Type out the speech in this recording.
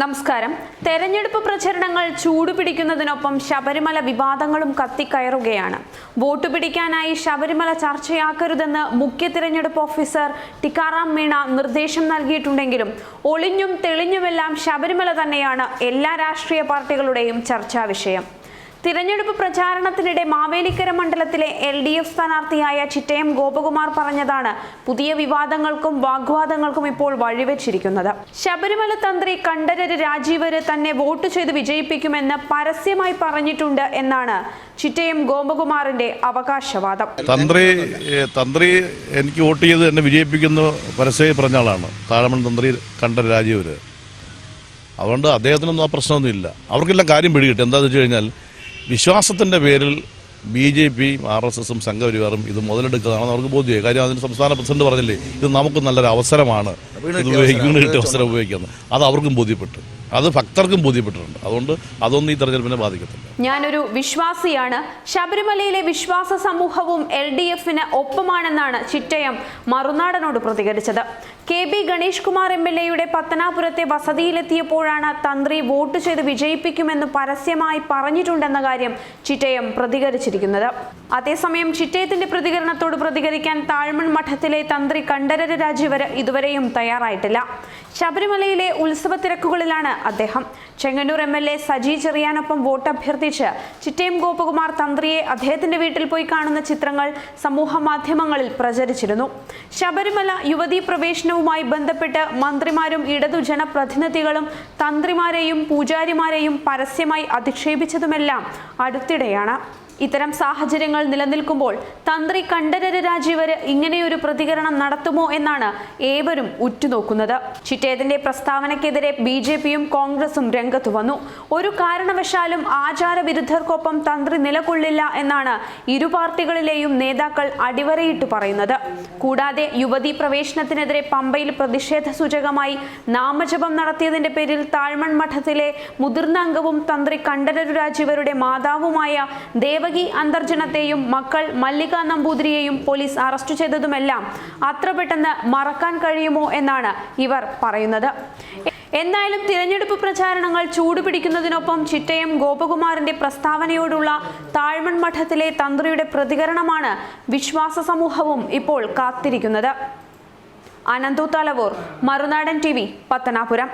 നമസ്കാരം. തെരഞ്ഞെടുപ്പ് പ്രചരണങ്ങൾ ചൂടുപിടിക്കുന്നതിനൊപ്പം ശബരിമല വിവാദങ്ങളും കത്തിക്കയറുകയാണ്. വോട്ട് പിടിക്കാനായി ശബരിമല ചർച്ചയാക്കരുതെന്ന് മുഖ്യ തിരഞ്ഞെടുപ്പ് ഓഫീസർ ടിക്കാറാം മീണ നിർദ്ദേശം നൽകിയിട്ടുണ്ടെങ്കിലും ഒളിഞ്ഞും തെളിഞ്ഞുമെല്ലാം ശബരിമല തന്നെയാണ് എല്ലാ രാഷ്ട്രീയ പാർട്ടികളുടെയും ചർച്ചാ വിഷയം. തിരഞ്ഞെടുപ്പ് പ്രചാരണത്തിനിടെ മാവേലിക്കര മണ്ഡലത്തിലെ എൽ ഡി എഫ് സ്ഥാനാർത്ഥിയായ ചിറ്റയം ഗോപകുമാർ പറഞ്ഞതാണ് പുതിയ വിവാദങ്ങൾക്കും വാഗ്വാദങ്ങൾക്കും ഇപ്പോൾ വഴിവെച്ചിരിക്കുന്നത്. ശബരിമല തന്ത്രി കണ്ഠരര് രാജീവര് തന്നെ വോട്ട് ചെയ്ത് വിജയിപ്പിക്കുമെന്ന് പരസ്യമായി പറഞ്ഞിട്ടുണ്ട് എന്നാണ് ചിറ്റയം ഗോപകുമാറിന്റെ അവകാശവാദം. തന്ത്രി തന്ത്രി എനിക്ക് വോട്ട് ചെയ്ത് എന്നെ വിജയിപ്പിക്കുന്നു പരസ്യമായി പറഞ്ഞ ആളാണ്. താഴമൺ തന്ത്രി കണ്ട രാജീവര്. അതുകൊണ്ട് അദ്ദേഹത്തിനൊന്നും ആ പ്രശ്നമൊന്നുമില്ല. അവർക്കെല്ലാം കാര്യം പിടികിട്ടും. എന്താണെന്ന് വെച്ച് കഴിഞ്ഞാൽ വിശ്വാസത്തിന്റെ പേരിൽ ബി ജെ പിയും ആർ എസ് എസും സംഘപരിവാറും ഇത് മുതലെടുക്കുന്നതാണെന്ന് അവർക്ക് ബോധ്യമായി. കാര്യം അതിന് സംസ്ഥാന പ്രസിഡന്റ് പറഞ്ഞില്ലേ ഇത് നമുക്ക് നല്ലൊരു അവസരമാണ്. ഇത് ഉപയോഗിക്കുന്ന കിട്ടിയ അവസരം ഉപയോഗിക്കുന്നത് അത് അവർക്കും ബോധ്യപ്പെട്ടു. അത് ഭക്തർക്കും ബോധ്യപ്പെട്ടിട്ടുണ്ട്. അതുകൊണ്ട് അതൊന്നും ഈ തെരഞ്ഞെടുപ്പിനെ ബാധിക്കത്തില്ല. ഞാനൊരു വിശ്വാസിയാണ്. ശബരിമലയിലെ വിശ്വാസ സമൂഹവും എൽ ഡി എഫിന് ഒപ്പമാണെന്നാണ് ചിറ്റയം മറുനാടനോട് പ്രതികരിച്ചത്. K B Ganesh Kumar M L എയുടെ പത്തനാപുരത്തെ വസതിയിലെത്തിയപ്പോഴാണ് തന്ത്രി വോട്ട് ചെയ്ത് വിജയിപ്പിക്കുമെന്ന് പരസ്യമായി പറഞ്ഞിട്ടുണ്ടെന്ന കാര്യം ചിറ്റയം പ്രതികരിച്ചിരിക്കുന്നത്. അതേസമയം ചിറ്റയത്തിന്റെ പ്രതികരണത്തോട് പ്രതികരിക്കാൻ താഴ്മൺ മഠത്തിലെ തന്ത്രി കണ്ഠരര് രാജീവര് ഇതുവരെയും തയ്യാറായിട്ടില്ല. ശബരിമലയിലെ ഉത്സവ തിരക്കുകളിലാണ് അദ്ദേഹം. Chengannur M L A Saji ചെറിയാനൊപ്പം vote അഭ്യർത്ഥിച്ച് ചിറ്റയം ഗോപകുമാർ തന്ത്രിയെ അദ്ദേഹത്തിന്റെ വീട്ടിൽ പോയി കാണുന്ന ചിത്രങ്ങൾ സമൂഹ മാധ്യമങ്ങളിൽ പ്രചരിച്ചിരുന്നു. ശബരിമല യുവതീ പ്രവേശനവുമായി ബന്ധപ്പെട്ട് മന്ത്രിമാരും ഇടതു ജനപ്രതിനിധികളും തന്ത്രിമാരെയും പൂജാരിമാരെയും പരസ്യമായി അധിക്ഷേപിച്ചതുമെല്ലാം അടുത്തിടെയാണ്. ഇത്തരം സാഹചര്യങ്ങൾ നിലനിൽക്കുമ്പോൾ തന്ത്രി കണ്ഠരര് രാജീവര് ഇങ്ങനെയൊരു പ്രതികരണം നടത്തുമോ എന്നാണ് ഏവരും ഉറ്റുനോക്കുന്നത്. ചിറ്റേതിന്റെ പ്രസ്താവനയ്ക്കെതിരെ ബി ജെ പിയും കോൺഗ്രസും രംഗത്തു വന്നു. ഒരു കാരണവശാലും ആചാരവിരുദ്ധർക്കൊപ്പം തന്ത്രി നിലകൊള്ളില്ല എന്നാണ് ഇരു പാർട്ടികളിലെയും നേതാക്കൾ അടിവരയിട്ട് പറയുന്നത്. കൂടാതെ യുവതീ പ്രവേശനത്തിനെതിരെ പമ്പയിൽ പ്രതിഷേധ സൂചകമായി നാമജപം നടത്തിയതിന്റെ പേരിൽ താഴ്മൺ മഠത്തിലെ മുതിർന്ന അംഗവും തന്ത്രി കണ്ഠരരു രാജീവരുടെ മാതാവുമായ ദേവകി അന്തർജനത്തെയും മക്കൾ മല്ലിക നമ്പൂതിരിയെയും പോലീസ് അറസ്റ്റ് ചെയ്തതുമെല്ലാം അത്ര പെട്ടെന്ന് മറക്കാൻ കഴിയുമോ എന്നാണ് ഇവർ പറയുന്നത്. എന്തായാലും തിരഞ്ഞെടുപ്പ് പ്രചാരണങ്ങൾ ചൂടുപിടിക്കുന്നതിനൊപ്പം ചിറ്റയം ഗോപകുമാറിന്റെ പ്രസ്താവനയോടുള്ള താഴ്മൺ മഠത്തിലെ തന്ത്രിയുടെ പ്രതികരണമാണ് വിശ്വാസ സമൂഹവും ഇപ്പോൾ കാത്തിരിക്കുന്നത്. Ananthu Thalavoor Marunadan T V Pathanapuram.